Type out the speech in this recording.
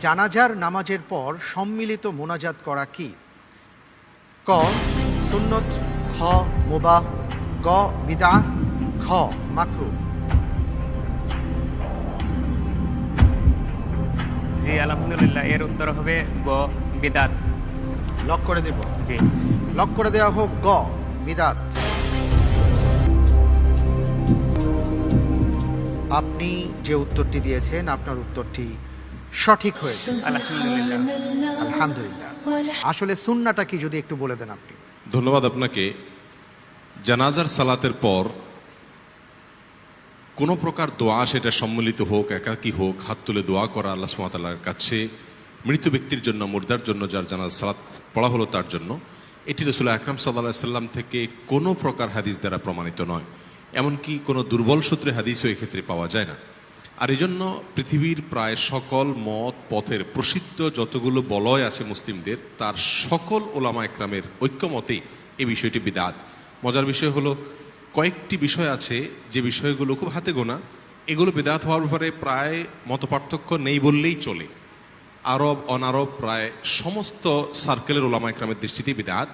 জানাজার নামাজের পর সম্মিলিত মোনাজাত করা কি? ক সুন্নত খ মোবা গ বিদা খ মাকরু। জি আলহামদুলিল্লাহ এর উত্তর হবে গ বিদাত লক করে দেব। জি। লক করে দেওয়া হোক গ বিদাত আপনি যে উত্তরটি দিয়েছেন আপনার উত্তরটি সঠিক হয়েছে। আলহামদুলিল্লাহ। আলহামদুলিল্লাহ। আসলে সুন্নাটা কি যদি একটু বলে দেন আপনি? ধন্যবাদ আপনাকে। জানাজার সালাতের পর কোনো প্রকার দোয়া সেটা সম্মিলিত হোক একাকী হোক হাত তুলে দোয়া করা আল্লাহ সুমাতাল্লাহর কাছে মৃত ব্যক্তির জন্য মুর্দার জন্য যার জানাজ সালাত পড়া হলো তার জন্য এটি রসুল আকরাম সাল্লাহ সাল্লাম থেকে কোনো প্রকার হাদিস দ্বারা প্রমাণিত নয়। এমনকি কোনো দুর্বল সূত্রে হাদিসও এক্ষেত্রে পাওয়া যায় না। আর এই জন্য পৃথিবীর প্রায় সকল মত, পথের প্রসিদ্ধ যতগুলো বলয় আছে মুসলিমদের, তার সকল ওলামা একরামের ঐক্যমতেই এই বিষয়টি বিদাত। মজার বিষয় হলো, কয়েকটি বিষয় আছে যে বিষয়গুলো খুব হাতে গোনা। এগুলো বেদাত হওয়ার ব্যাপারে প্রায় মতপার্থক্য নেই বললেই চলে। আরব, অনারব প্রায় সমস্ত সার্কেলের ওলামা একরামের দৃষ্টিতেই বিদাত।